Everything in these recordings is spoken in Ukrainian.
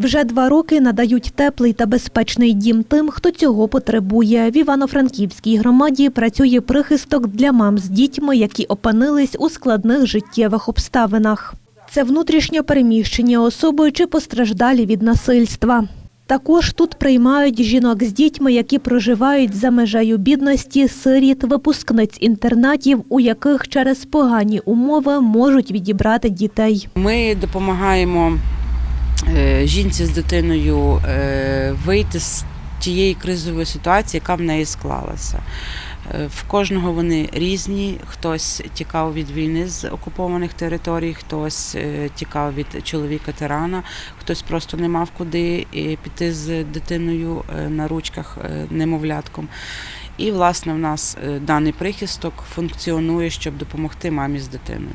Вже два роки надають теплий та безпечний дім тим, хто цього потребує. В Івано-Франківській громаді працює прихисток для мам з дітьми, які опинились у складних життєвих обставинах. Це внутрішньо переміщені особи чи постраждалі від насильства. Також тут приймають жінок з дітьми, які проживають за межею бідності, сиріт, випускниць інтернатів, у яких через погані умови можуть відібрати дітей. Ми допомагаємо жінці з дитиною е, вийти з тієї кризової ситуації, яка в неї склалася. Е, В кожного вони різні. Хтось тікав від війни з окупованих територій, хтось е, тікав від чоловіка тирана, хтось просто не мав куди е, піти з дитиною е, на ручках е, немовлятком. І, власне, в нас е, даний прихисток функціонує, щоб допомогти мамі з дитиною.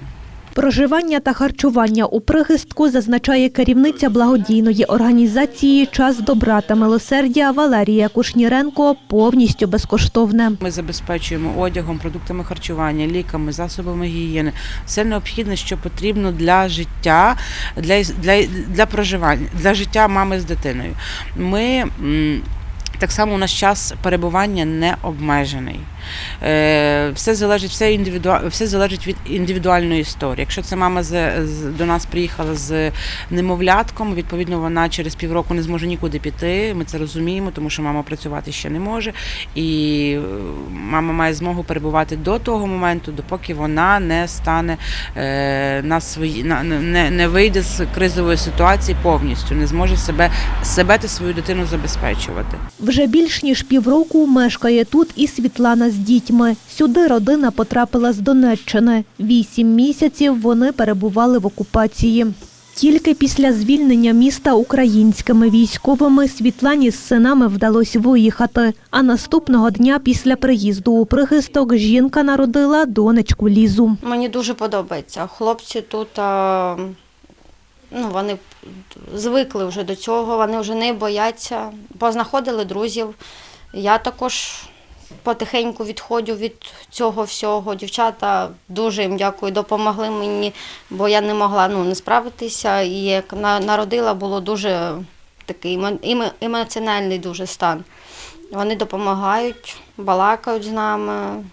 Проживання та харчування у прихистку зазначає керівниця благодійної організації Час добра та милосердя Валерія Кушніренко повністю безкоштовне. Ми забезпечуємо одягом, продуктами харчування, ліками, засобами гігієни. Все необхідне, що потрібно для життя, для, для, для проживання, для життя мами з дитиною. Ми так само у нас час перебування не обмежений. Е, Все залежить, все, індивіду... все залежить від індивідуальної історії. Якщо це мама з, з, до нас приїхала з немовлятком, відповідно, вона через півроку не зможе нікуди піти. Ми це розуміємо, тому що мама працювати ще не може. І е, мама має змогу перебувати до того моменту, допоки вона не стане е, на свої на не, не вийде з кризової ситуації повністю, не зможе себе себе та свою дитину забезпечувати. Вже більш ніж півроку мешкає тут і Світлана з дітьми. Сюди родина потрапила з Донеччини. Вісім місяців вони перебували в окупації. Тільки після звільнення міста українськими військовими Світлані з синами вдалося виїхати. А наступного дня після приїзду у прихисток жінка народила донечку Лізу. Мені дуже подобається. Хлопці тут ну, вони звикли вже до цього, вони вже не бояться, познаходили друзів. Я також потихеньку відходжу від цього всього. Дівчата дуже їм дякую, допомогли мені, бо я не могла ну, не справитися. І як народила, було дуже такий емо- емо- емоціональний дуже стан. Вони допомагають, балакають з нами.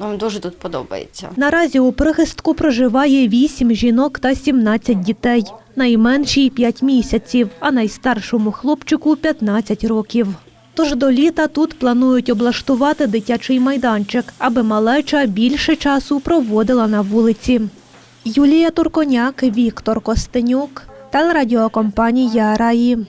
Нам дуже тут подобається. Наразі у прихистку проживає 8 жінок та 17 дітей. Найменшій 5 місяців, а найстаршому хлопчику 15 років. Тож до літа тут планують облаштувати дитячий майданчик, аби малеча більше часу проводила на вулиці. Юлія Турконяк, Віктор Костенюк, телерадіокомпанія Раї.